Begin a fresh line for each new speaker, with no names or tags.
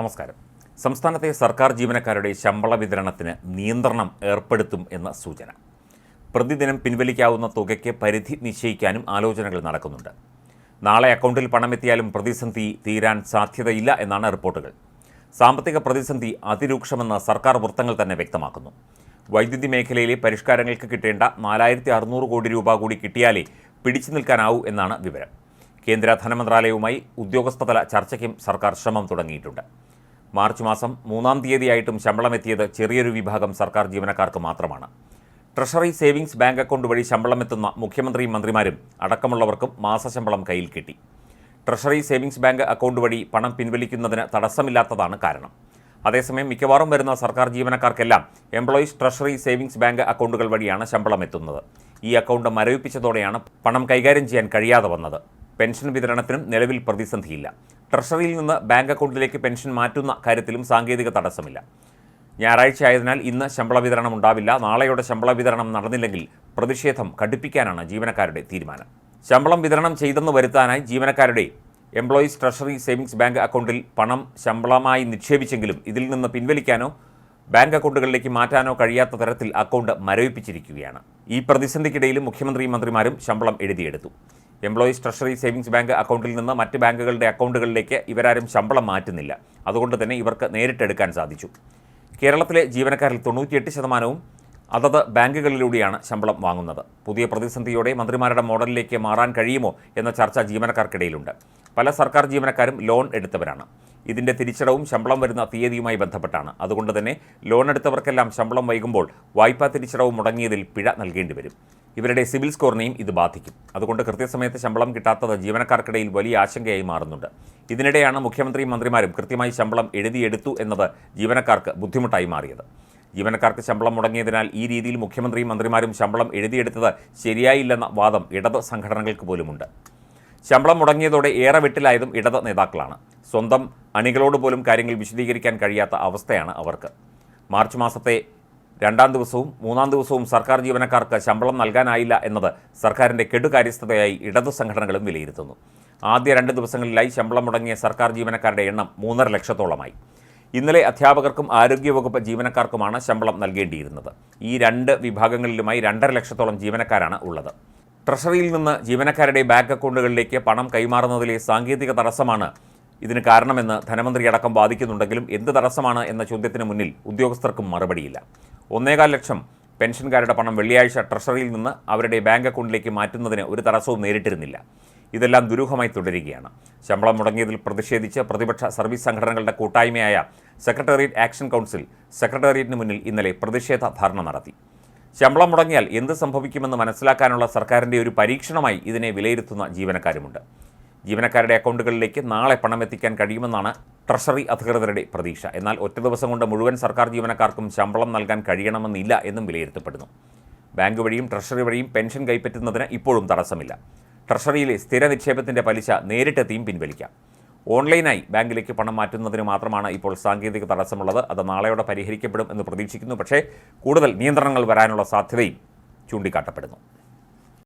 നമസ്കാരം. സംസ്ഥാനത്തെ സർക്കാർ ജീവനക്കാരുടെ ശമ്പള വിതരണത്തിന് നിയന്ത്രണം ഏർപ്പെടുത്തും എന്ന സൂചന. പ്രതിദിനം പിൻവലിക്കാവുന്ന തുകയ്ക്ക് പരിധി നിശ്ചയിക്കാനും ആലോചനകൾ നടക്കുന്നുണ്ട്. നാളെ അക്കൗണ്ടിൽ പണമെത്തിയാലും പ്രതിസന്ധി തീരാൻ സാധ്യതയില്ല എന്നാണ് റിപ്പോർട്ടുകൾ. സാമ്പത്തിക പ്രതിസന്ധി അതിരൂക്ഷമെന്ന് സർക്കാർ വൃത്തങ്ങൾ തന്നെ വ്യക്തമാക്കുന്നു. വൈദ്യുതി മേഖലയിലെ പരിഷ്കാരങ്ങൾക്ക് കിട്ടേണ്ട നാലായിരത്തി അറുന്നൂറ് കോടി രൂപ കൂടി കിട്ടിയാലേ പിടിച്ചു നിൽക്കാനാവൂ എന്നാണ് വിവരം. കേന്ദ്ര ധനമന്ത്രാലയവുമായി ഉദ്യോഗസ്ഥതല ചർച്ചയ്ക്കും സർക്കാർ ശ്രമം തുടങ്ങിയിട്ടുണ്ട്. മാർച്ച് മാസം മൂന്നാം തീയതിയായിട്ടും ശമ്പളമെത്തിയത് ചെറിയൊരു വിഭാഗം സർക്കാർ ജീവനക്കാർക്ക് മാത്രമാണ്. ട്രഷറി സേവിങ്സ് ബാങ്ക് അക്കൗണ്ട് വഴി ശമ്പളമെത്തുന്ന മുഖ്യമന്ത്രിയും മന്ത്രിമാരും അടക്കമുള്ളവർക്കും മാസശമ്പളം കയ്യിൽ കിട്ടി. ട്രഷറി സേവിങ്സ് ബാങ്ക് അക്കൗണ്ട് വഴി പണം പിൻവലിക്കുന്നതിന് തടസ്സമില്ലാത്തതാണ് കാരണം. അതേസമയം മിക്കവാറും വരുന്ന സർക്കാർ ജീവനക്കാർക്കെല്ലാം എംപ്ലോയീസ് ട്രഷറി സേവിങ്സ് ബാങ്ക് അക്കൗണ്ടുകൾ വഴിയാണ് ശമ്പളം എത്തുന്നത് ഈ അക്കൗണ്ട് മരവിപ്പിച്ചതോടെയാണ് പണം കൈകാര്യം ചെയ്യാൻ കഴിയാതെ വന്നത്. പെൻഷൻ വിതരണത്തിനും നിലവിൽ പ്രതിസന്ധിയില്ല. ട്രഷറിയിൽ നിന്ന് ബാങ്ക് അക്കൗണ്ടിലേക്ക് പെൻഷൻ മാറ്റുന്ന കാര്യത്തിലും സാങ്കേതിക തടസ്സമില്ല. ഞായറാഴ്ച ആയതിനാൽ ഇന്ന് ശമ്പള വിതരണം ഉണ്ടാവില്ല. നാളെയോടെ ശമ്പള വിതരണം നടന്നില്ലെങ്കിൽ പ്രതിഷേധം കടുപ്പിക്കാനാണ് ജീവനക്കാരുടെ തീരുമാനം. ശമ്പളം വിതരണം ചെയ്തെന്ന് വരുത്താനായി ജീവനക്കാരുടെ എംപ്ലോയീസ് ട്രഷറി സേവിങ്സ് ബാങ്ക് അക്കൗണ്ടിൽ പണം ശമ്പളമായി നിക്ഷേപിച്ചെങ്കിലും ഇതിൽ നിന്ന് പിൻവലിക്കാനോ ബാങ്ക് അക്കൗണ്ടുകളിലേക്ക് മാറ്റാനോ കഴിയാത്ത തരത്തിൽ അക്കൗണ്ട് മരവിപ്പിച്ചിരിക്കുകയാണ്. ഈ പ്രതിസന്ധിക്കിടയിലും മുഖ്യമന്ത്രിയും മന്ത്രിമാരും ശമ്പളം എഴുതിയെടുത്തു. എംപ്ലോയീസ് ട്രഷറി സേവിങ്സ് ബാങ്ക് അക്കൗണ്ടിൽ നിന്ന് മറ്റ് ബാങ്കുകളുടെ അക്കൗണ്ടുകളിലേക്ക് ഇവരാരും ശമ്പളം മാറ്റുന്നില്ല. അതുകൊണ്ട് തന്നെ ഇവർക്ക് നേരിട്ടെടുക്കാൻ സാധിച്ചു. കേരളത്തിലെ ജീവനക്കാരിൽ തൊണ്ണൂറ്റിയെട്ട് ശതമാനവും അതത് ബാങ്കുകളിലൂടെയാണ് ശമ്പളം വാങ്ങുന്നത്. പുതിയ പ്രതിസന്ധിയോടെ മന്ത്രിമാരുടെ മോഡലിലേക്ക് മാറാൻ കഴിയുമോ എന്ന ചർച്ച ജീവനക്കാർക്കിടയിലുണ്ട്. പല സർക്കാർ ജീവനക്കാരും ലോൺ എടുത്തവരാണ്. ഇതിന്റെ തിരിച്ചടവും ശമ്പളം വരുന്ന തീയതിയുമായി ബന്ധപ്പെട്ടാണ്. അതുകൊണ്ട് തന്നെ ലോൺ എടുത്തവർക്കെല്ലാം ശമ്പളം വൈകുമ്പോൾ വായ്പാ തിരിച്ചടവ് മുടങ്ങിയതിൽ പിഴ നൽകേണ്ടി വരും. ഇവരുടെ സിവിൽ സ്കോറിനെയും ഇത് ബാധിക്കും. അതുകൊണ്ട് കൃത്യസമയത്ത് ശമ്പളം കിട്ടാത്തത് ജീവനക്കാർക്കിടയിൽ വലിയ ആശങ്കയായി മാറുന്നുണ്ട്. ഇതിനിടെയാണ് മുഖ്യമന്ത്രിയും മന്ത്രിമാരും കൃത്യമായി ശമ്പളം എഴുതിയെടുത്തു എന്നത് ജീവനക്കാർക്ക് ബുദ്ധിമുട്ടായി മാറിയത്. ജീവനക്കാർക്ക് ശമ്പളം മുടങ്ങിയതിനാൽ ഈ രീതിയിൽ മുഖ്യമന്ത്രിയും മന്ത്രിമാരും ശമ്പളം എഴുതിയെടുത്തത് ശരിയായില്ലെന്ന വാദം ഇടത് സംഘടനകൾക്ക് പോലുമുണ്ട്. ശമ്പളം മുടങ്ങിയതോടെ ഏറെ വിട്ടിലായതും ഇടത് നേതാക്കളാണ്. സ്വന്തം അണികളോട് പോലും കാര്യങ്ങൾ വിശദീകരിക്കാൻ കഴിയാത്ത അവസ്ഥയാണ് അവർക്ക്. മാർച്ച് മാസത്തെ രണ്ടാം ദിവസവും മൂന്നാം ദിവസവും സർക്കാർ ജീവനക്കാർക്ക് ശമ്പളം നൽകാനായില്ല എന്നത് സർക്കാരിന്റെ കെടുകാര്യസ്ഥതയായി ഇടതു സംഘടനകളും വിലയിരുത്തുന്നു. ആദ്യ രണ്ട് ദിവസങ്ങളിലായി ശമ്പളം മുടങ്ങിയ സർക്കാർ ജീവനക്കാരുടെ എണ്ണം മൂന്നര ലക്ഷത്തോളമായി. ഇന്നലെ അധ്യാപകർക്കും ആരോഗ്യവകുപ്പ് ജീവനക്കാർക്കുമാണ് ശമ്പളം നൽകേണ്ടിയിരുന്നത്. ഈ രണ്ട് വിഭാഗങ്ങളിലുമായി രണ്ടര ലക്ഷത്തോളം ജീവനക്കാരാണ് ഉള്ളത്. ട്രഷറിയിൽ നിന്ന് ജീവനക്കാരുടെ ബാങ്ക് അക്കൗണ്ടുകളിലേക്ക് പണം കൈമാറുന്നതിലെ സാങ്കേതിക തടസ്സമാണ് ഇതിന് കാരണമെന്ന് ധനമന്ത്രി അടക്കം വാദിക്കുന്നുണ്ടെങ്കിലും എന്ത് തടസ്സമാണ് എന്ന ചോദ്യത്തിന് മുന്നിൽ ഉദ്യോഗസ്ഥർക്കും മറുപടിയില്ല. ഒന്നേകാൽ ലക്ഷം പെൻഷൻകാരുടെ പണം വെള്ളിയാഴ്ച ട്രഷറിയിൽ നിന്ന് അവരുടെ ബാങ്ക് അക്കൗണ്ടിലേക്ക് മാറ്റുന്നതിന് ഒരു തടസ്സവും നേരിട്ടിരുന്നില്ല. ഇതെല്ലാം ദുരൂഹമായി തുടരുകയാണ്. ശമ്പളം മുടങ്ങിയതിൽ പ്രതിഷേധിച്ച് പ്രതിപക്ഷ സർവീസ് സംഘടനകളുടെ കൂട്ടായ്മയായ സെക്രട്ടേറിയറ്റ് ആക്ഷൻ കൗൺസിൽ സെക്രട്ടേറിയറ്റിന് മുന്നിൽ ഇന്നലെ പ്രതിഷേധ ധാരണ നടത്തി. ശമ്പളം മുടങ്ങിയാൽ എന്ത് സംഭവിക്കുമെന്ന് മനസ്സിലാക്കാനുള്ള സർക്കാരിന്റെ ഒരു പരീക്ഷണമായി ഇതിനെ വിലയിരുത്തുന്ന ജീവനക്കാരുമുണ്ട്. ജീവനക്കാരുടെ അക്കൗണ്ടുകളിലേക്ക് നാളെ പണം എത്തിക്കാൻ കഴിയുമെന്നാണ് ട്രഷറി അധികൃതരുടെ പ്രതീക്ഷ. എന്നാൽ ഒറ്റ ദിവസം കൊണ്ട് മുഴുവൻ സർക്കാർ ജീവനക്കാർക്കും ശമ്പളം നൽകാൻ കഴിയണമെന്നില്ല എന്നും വിലയിരുത്തപ്പെടുന്നു. ബാങ്ക് വഴിയും ട്രഷറി വഴിയും പെൻഷൻ കൈപ്പറ്റുന്നതിന് ഇപ്പോഴും തടസ്സമില്ല. ട്രഷറിയിലെ സ്ഥിര നിക്ഷേപത്തിന്റെ പലിശ നേരിട്ടെത്തിയും പിൻവലിക്കാം. ഓൺലൈനായി ബാങ്കിലേക്ക് പണം മാറ്റുന്നതിന് മാത്രമാണ് ഇപ്പോൾ സാങ്കേതിക തടസ്സമുള്ളത്. അത് നാളെയോടെ പരിഹരിക്കപ്പെടും എന്ന് പ്രതീക്ഷിക്കുന്നു. പക്ഷേ കൂടുതൽ നിയന്ത്രണങ്ങൾ വരാനുള്ള സാധ്യതയും ചൂണ്ടിക്കാട്ടപ്പെടുന്നു.